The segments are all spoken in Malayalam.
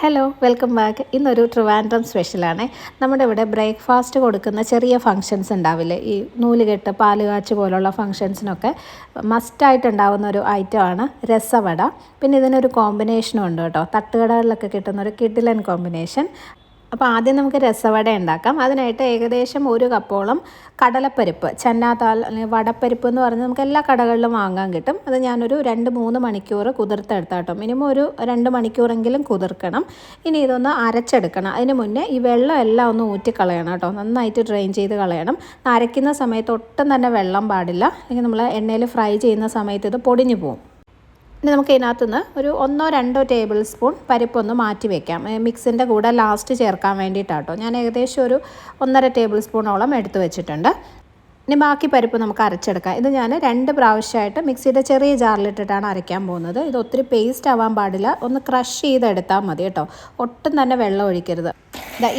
ഹലോ വെൽക്കം ബാക്ക് ഇന്നൊരു ട്രിവാൻഡ്രം സ്പെഷ്യലാണ് നമ്മുടെ ഇവിടെ ബ്രേക്ക്ഫാസ്റ്റ് കൊടുക്കുന്ന ചെറിയ ഫങ്ഷൻസ് ഉണ്ടാവില്ലേ? ഈ നൂലുകെട്ട് പാലുകാച്ച് പോലുള്ള ഫങ്ഷൻസിനൊക്കെ മസ്റ്റായിട്ട് ഉണ്ടാവുന്ന ഒരു ഐറ്റമാണ് രസവട. പിന്നെ ഇതിനൊരു കോമ്പിനേഷനും ഉണ്ട് കേട്ടോ. തട്ടുകടകളിലൊക്കെ കിട്ടുന്ന ഒരു കിഡിലൻ കോമ്പിനേഷൻ അപ്പോൾ ആദ്യം നമുക്ക് രസവട ഉണ്ടാക്കാം. അതിനായിട്ട് ഏകദേശം ഒരു കപ്പോളം കടലപ്പരിപ്പ് ചന്നാത്താൽ അല്ലെങ്കിൽ വടപ്പരിപ്പ് എന്ന് പറഞ്ഞ് നമുക്ക് എല്ലാ കടകളിലും വാങ്ങാൻ കിട്ടും. അത് ഞാനൊരു രണ്ട് മൂന്ന് മണിക്കൂർ കുതിർത്തെടുത്താട്ടോ. മിനിമം ഒരു രണ്ട് മണിക്കൂറെങ്കിലും കുതിർക്കണം. ഇനി ഇതൊന്ന് അരച്ചെടുക്കണം. അതിന് മുന്നേ ഈ വെള്ളം എല്ലാം ഒന്ന് ഊറ്റിക്കളയണം കേട്ടോ. നന്നായിട്ട് ഡ്രെയിൻ ചെയ്ത് കളയണം. അരയ്ക്കുന്ന സമയത്ത് ഒട്ടും തന്നെ വെള്ളം പാടില്ല. അല്ലെങ്കിൽ നമ്മൾ എണ്ണയിൽ ഫ്രൈ ചെയ്യുന്ന സമയത്ത് ഇത് പൊടിഞ്ഞു പോകും ഇനി നമുക്ക് ഇതിനകത്തുനിന്ന് ഒരു ഒന്നോ രണ്ടോ ടേബിൾ സ്പൂൺ പരിപ്പൊന്ന് മാറ്റി വെക്കാം. മിക്സിന്റെ കൂടെ ലാസ്റ്റ് ചേർക്കാൻ വേണ്ടിയിട്ടാട്ടോ. ഞാൻ ഏകദേശം ഒരു ഒന്നര ടേബിൾ സ്പൂണോളം എടുത്തു വെച്ചിട്ടുണ്ട്. ഇനി ബാക്കി പരിപ്പ് നമുക്ക് അരച്ചെടുക്കാം. ഇത് ഞാൻ രണ്ട് പ്രാവശ്യമായിട്ട് മിക്സിയുടെ ചെറിയ ജാറിലിട്ടിട്ടാണ് അരയ്ക്കാൻ പോകുന്നത്. ഇത് ഒത്തിരി പേസ്റ്റ് ആവാൻ പാടില്ല. ഒന്ന് ക്രഷ് ചെയ്തെടുത്താൽ മതി കേട്ടോ. ഒട്ടും തന്നെ വെള്ളം ഒഴിക്കരുത്.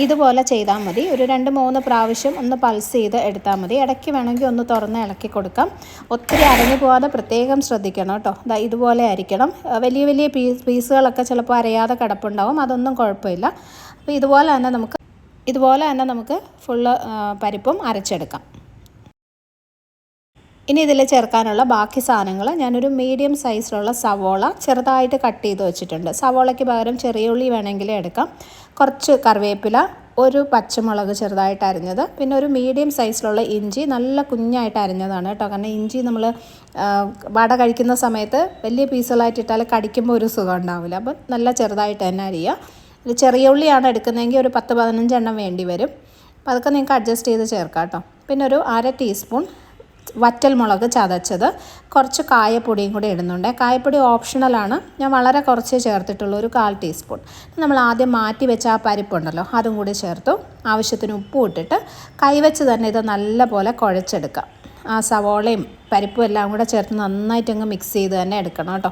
ഇതുപോലെ ചെയ്താൽ മതി. ഒരു രണ്ട് മൂന്ന് പ്രാവശ്യം ഒന്ന് പൾസ് ചെയ്ത് എടുത്താൽ മതി. ഇടയ്ക്ക് വേണമെങ്കിൽ ഒന്ന് തുറന്ന് ഇളക്കി കൊടുക്കാം. ഒത്തിരി അരഞ്ഞു പോകാതെ പ്രത്യേകം ശ്രദ്ധിക്കണം കേട്ടോ. ഇതാ ഇതുപോലെ അരിക്കണം. വലിയ വലിയ പീസ് പീസുകളൊക്കെ ചിലപ്പോൾ അരയാതെ കിടപ്പുണ്ടാവും. അതൊന്നും കുഴപ്പമില്ല. അപ്പോൾ ഇതുപോലെ തന്നെ നമുക്ക് ഇതുപോലെ തന്നെ നമുക്ക് ഫുള്ള് പരിപ്പും അരച്ചെടുക്കാം. ഇനി ഇതിൽ ചേർക്കാനുള്ള ബാക്കി സാധനങ്ങൾ ഞാനൊരു മീഡിയം സൈസിലുള്ള സവോള ചെറുതായിട്ട് കട്ട് ചെയ്ത് വെച്ചിട്ടുണ്ട്. സവോളയ്ക്ക് പകരം ചെറിയ ഉള്ളി വേണമെങ്കിൽ എടുക്കാം. കുറച്ച് കറിവേപ്പില ഒരു പച്ചമുളക് ചെറുതായിട്ട് അരിഞ്ഞത്. പിന്നെ ഒരു മീഡിയം സൈസിലുള്ള ഇഞ്ചി നല്ല കുഞ്ഞായിട്ട് അരിഞ്ഞതാണ് കേട്ടോ. കാരണം ഇഞ്ചി നമ്മൾ വട കഴിക്കുന്ന സമയത്ത് വലിയ പീസുകളായിട്ട് ഇട്ടാൽ കടിക്കുമ്പോൾ ഒരു സുഖം ഉണ്ടാവില്ല. അപ്പം നല്ല ചെറുതായിട്ട് തന്നെ അരിയുക ചെറിയ ഉള്ളിയാണ് എടുക്കുന്നതെങ്കിൽ ഒരു പത്ത് പതിനഞ്ചെണ്ണം വേണ്ടി വരും. അപ്പോൾ അതൊക്കെ നിങ്ങൾക്ക് അഡ്ജസ്റ്റ് ചെയ്ത് ചേർക്കാം കേട്ടോ. പിന്നെ ഒരു അര ടീസ്പൂൺ വറ്റൽ മുളക് ചതച്ചത്. കുറച്ച് കായപ്പൊടിയും കൂടി ഇടുന്നുണ്ട്. കായപ്പൊടി ഓപ്ഷണലാണ് ഞാൻ വളരെ കുറച്ച് ചേർത്തിട്ടുള്ളൂ. ഒരു കാൽ ടീസ്പൂൺ നമ്മൾ ആദ്യം മാറ്റി വെച്ച ആ പരിപ്പുണ്ടല്ലോ അതും കൂടി ചേർത്തു. ആവശ്യത്തിന് ഉപ്പും ഇട്ടിട്ട് കൈവച്ച് തന്നെ ഇത് നല്ലപോലെ കുഴച്ചെടുക്കാം ആ സവോളയും പരിപ്പും എല്ലാം കൂടെ ചേർത്ത് നന്നായിട്ട് അങ്ങ് മിക്സ് ചെയ്ത് തന്നെ എടുക്കണം കേട്ടോ.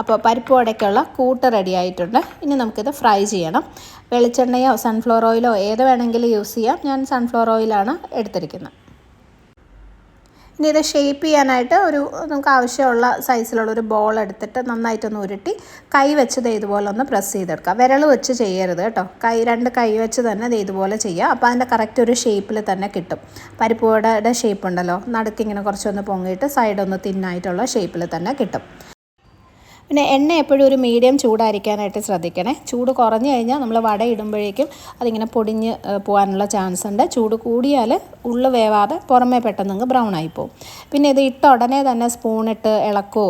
അപ്പോൾ പരിപ്പ് വടയ്ക്കുള്ള കൂട്ട് റെഡി ആയിട്ടുണ്ട്. ഇനി നമുക്കിത് ഫ്രൈ ചെയ്യണം. വെളിച്ചെണ്ണയോ സൺഫ്ലവർ ഓയിലോ ഏത് വേണമെങ്കിലും യൂസ് ചെയ്യാം. ഞാൻ സൺഫ്ലവർ ഓയിലാണ് എടുത്തിരിക്കുന്നത്. ഇനി ഇത് ഷേപ്പ് ചെയ്യാനായിട്ട് ഒരു നമുക്ക് ആവശ്യമുള്ള സൈസിലുള്ള ഒരു ബോൾ എടുത്തിട്ട് നന്നായിട്ടൊന്ന് ഉരുട്ടി കൈ വെച്ച് ഇതുപോലെ ഒന്ന് പ്രസ് ചെയ്തെടുക്കുക വിരൽ വെച്ച് ചെയ്യരുത് കേട്ടോ. കൈ രണ്ട് കൈ വെച്ച് തന്നെ ഇത് ഇതുപോലെ ചെയ്യുക അപ്പോൾ അതിന്റെ കറക്റ്റ് ഒരു ഷേപ്പിൽ തന്നെ കിട്ടും. പരിപ്പുവടയുടെ ഷേപ്പ് ഉണ്ടല്ലോ. നടുക്കിങ്ങനെ കുറച്ചൊന്ന് പൊങ്ങിയിട്ട് സൈഡ് ഒന്ന് തിന്നായിട്ടുള്ള ഷേപ്പിൽ തന്നെ കിട്ടും. പിന്നെ എണ്ണ എപ്പോഴും ഒരു മീഡിയം ചൂടായിരിക്കാനായിട്ട് ശ്രദ്ധിക്കണേ. ചൂട് കുറഞ്ഞു കഴിഞ്ഞാൽ നമ്മൾ വട ഇടുമ്പോഴേക്കും അതിങ്ങനെ പൊടിഞ്ഞ് പോകാനുള്ള ചാൻസ് ഉണ്ട്. ചൂട് കൂടിയാൽ ഉള്ളു വേവാതെ പുറമേ പെട്ടെന്ന് ബ്രൗൺ ആയി പോകും പിന്നെ ഇത് ഇട്ട ഉടനെ തന്നെ സ്പൂണിട്ട് ഇളക്കോ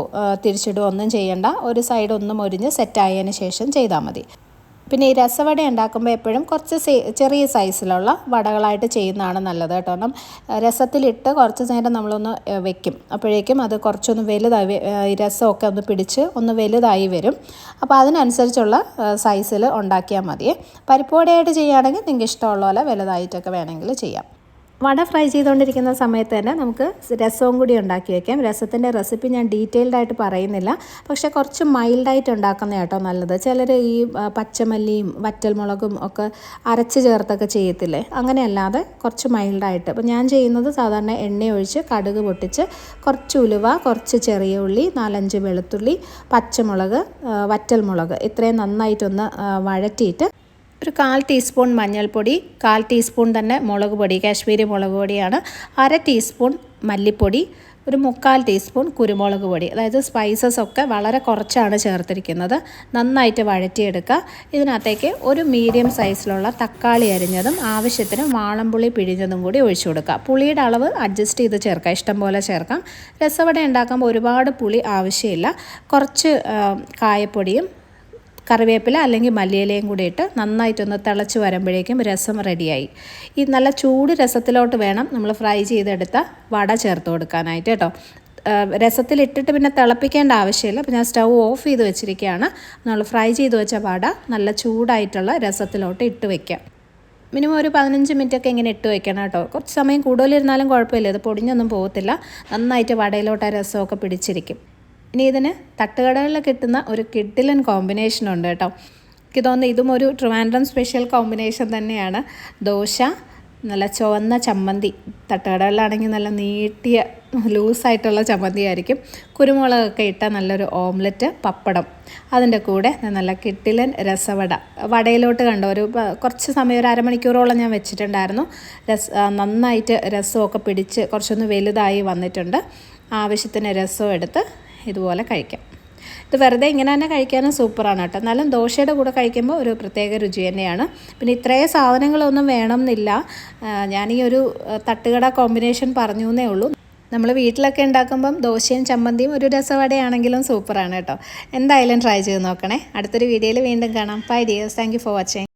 തിരിച്ചിടുകയോ ഒന്നും ചെയ്യണ്ട. ഒരു സൈഡ് ഒന്നും ഒരിഞ്ഞ് സെറ്റായതിന് ശേഷം ചെയ്താൽ മതി. പിന്നെ ഈ രസവട ഉണ്ടാക്കുമ്പോൾ എപ്പോഴും കുറച്ച് ചെറിയ സൈസിലുള്ള വടകളായിട്ട് ചെയ്യുന്നതാണ് നല്ലത് കേട്ടോ. കാരണം രസത്തിലിട്ട് കുറച്ച് നേരം നമ്മളൊന്ന് വെക്കും. അപ്പോഴേക്കും അത് കുറച്ചൊന്ന് വലുതായി രസമൊക്കെ ഒന്ന് പിടിച്ച് ഒന്ന് വലുതായി വരും. അപ്പോൾ അതിനനുസരിച്ചുള്ള സൈസിൽ ഉണ്ടാക്കിയാൽ മതി പരിപ്പോടെയായിട്ട് ചെയ്യുകയാണെങ്കിൽ നിങ്ങൾക്ക് ഇഷ്ടമുള്ള പോലെ വലുതായിട്ടൊക്കെ വേണമെങ്കിൽ ചെയ്യാം. വട ഫ്രൈ ചെയ്തുകൊണ്ടിരിക്കുന്ന സമയത്ത് തന്നെ നമുക്ക് രസവും കൂടി ഉണ്ടാക്കി വയ്ക്കാം രസത്തിന്റെ റെസിപ്പി ഞാൻ ഡീറ്റെയിൽഡ് ആയിട്ട് പറയുന്നില്ല. പക്ഷേ കുറച്ച് മൈൽഡായിട്ട് ഉണ്ടാക്കുന്ന കേട്ടോ നല്ലത്. ചിലർ ഈ പച്ചമല്ലിയും വറ്റൽമുളകും ഒക്കെ അരച്ച് ചേർത്തൊക്കെ ചെയ്യത്തില്ലേ? അങ്ങനെയല്ലാതെ കുറച്ച് മൈൽഡായിട്ട്. അപ്പോൾ ഞാൻ ചെയ്യുന്നത് സാധാരണ എണ്ണ ഒഴിച്ച് കടുക് പൊട്ടിച്ച് കുറച്ച് ഉലുവ കുറച്ച് ചെറിയ ഉള്ളി നാലഞ്ച് വെളുത്തുള്ളി പച്ചമുളക് വറ്റൽമുളക്. ഇത്രയും നന്നായിട്ടൊന്ന് വഴറ്റിയിട്ട് ഒരു കാൽ ടീസ്പൂൺ മഞ്ഞൾപ്പൊടി കാൽ ടീസ്പൂൺ തന്നെ മുളക് പൊടി കാശ്മീരി മുളക് പൊടിയാണ്. അര ടീസ്പൂൺ മല്ലിപ്പൊടി ഒരു മുക്കാൽ ടീസ്പൂൺ കുരുമുളക് പൊടി. അതായത് സ്പൈസസ് ഒക്കെ വളരെ കുറച്ചാണ് ചേർത്തിരിക്കുന്നത്. നന്നായിട്ട് വഴറ്റിയെടുക്കുക. ഇതിനകത്തേക്ക് ഒരു മീഡിയം സൈസിലുള്ള തക്കാളി അരിഞ്ഞതും ആവശ്യത്തിന് വാളംപുളി പിഴിഞ്ഞതും കൂടി ഒഴിച്ചു കൊടുക്കുക. പുളിയുടെ അളവ് അഡ്ജസ്റ്റ് ചെയ്ത് ചേർക്കാം ഇഷ്ടം പോലെ ചേർക്കാം. രസവട ഉണ്ടാക്കുമ്പോൾ ഒരുപാട് പുളി ആവശ്യമില്ല. കുറച്ച് കായപ്പൊടിയും കറിവേപ്പില അല്ലെങ്കിൽ മല്ലിയിലയും കൂടി ഇട്ട് നന്നായിട്ടൊന്ന് തിളച്ച് വരുമ്പോഴേക്കും രസം റെഡിയായി ഈ നല്ല ചൂട് രസത്തിലോട്ട് വേണം നമ്മൾ ഫ്രൈ ചെയ്തെടുത്ത വട ചേർത്ത് കൊടുക്കാനായിട്ട് കേട്ടോ. രസത്തിലിട്ടിട്ട് പിന്നെ തിളപ്പിക്കേണ്ട ആവശ്യമില്ല. അപ്പോൾ ഞാൻ സ്റ്റൗ ഓഫ് ചെയ്ത് വെച്ചിരിക്കുകയാണ്. നമ്മൾ ഫ്രൈ ചെയ്ത് വെച്ച വട നല്ല ചൂടായിട്ടുള്ള രസത്തിലോട്ട് ഇട്ട് വയ്ക്കാം മിനിമം ഒരു പതിനഞ്ച് മിനിറ്റൊക്കെ ഇങ്ങനെ ഇട്ട് വെക്കണം കേട്ടോ. കുറച്ച് സമയം കൂടുതലിരുന്നാലും കുഴപ്പമില്ല. ഇത് പൊടിഞ്ഞൊന്നും പോകത്തില്ല. നന്നായിട്ട് വടയിലോട്ട് ആ രസമൊക്കെ പിടിച്ചിരിക്കും. ഇനി ഇതിന് തട്ടുകടകളിൽ കിട്ടുന്ന ഒരു കോമ്പിനേഷൻ ഉണ്ട് കേട്ടോ. എനിക്ക് തോന്നുന്നു ഇതും ഒരു ട്രിവാൻഡ്രം സ്പെഷ്യൽ കോമ്പിനേഷൻ തന്നെയാണ്. ദോശ നല്ല ചുവന്ന ചമ്മന്തി. തട്ടുകടകളിലാണെങ്കിൽ നല്ല നീട്ടിയ ലൂസായിട്ടുള്ള ചമ്മന്തി ആയിരിക്കും കുരുമുളകൊക്കെ ഇട്ട നല്ലൊരു ഓംലെറ്റ് പപ്പടം. അതിന്റെ കൂടെ നല്ല കിട്ടിലൻ രസവട. വടയിലോട്ട് കണ്ട ഒരു കുറച്ച് സമയം ഒരു അരമണിക്കൂറോളം ഞാൻ വെച്ചിട്ടുണ്ടായിരുന്നു. രസ നന്നായിട്ട് രസമൊക്കെ പിടിച്ച് കുറച്ചൊന്ന് വലുതായി വന്നിട്ടുണ്ട്. ആവശ്യത്തിന് രസം എടുത്ത് ഇതുപോലെ കഴിക്കാം. ഇത് വെറുതെ ഇങ്ങനെ തന്നെ കഴിക്കാനും സൂപ്പറാണ് കേട്ടോ. എന്നാലും ദോശയുടെ കൂടെ കഴിക്കുമ്പോൾ ഒരു പ്രത്യേക രുചി തന്നെയാണ്. പിന്നെ ഇത്രയും സാധനങ്ങളൊന്നും വേണമെന്നില്ല. ഞാൻ ഈ ഒരു തട്ടുകട കോമ്പിനേഷൻ പറഞ്ഞു എന്നേ ഉള്ളൂ. നമ്മൾ വീട്ടിലൊക്കെ ഉണ്ടാക്കുമ്പം ദോശയും ചമ്മന്തിയും ഒരു രസവടയാണെങ്കിലും സൂപ്പറാണ് കേട്ടോ. എന്തായാലും ട്രൈ ചെയ്ത് നോക്കണേ. അടുത്തൊരു വീഡിയോയിൽ വീണ്ടും കാണാം. Bye dears thank for watching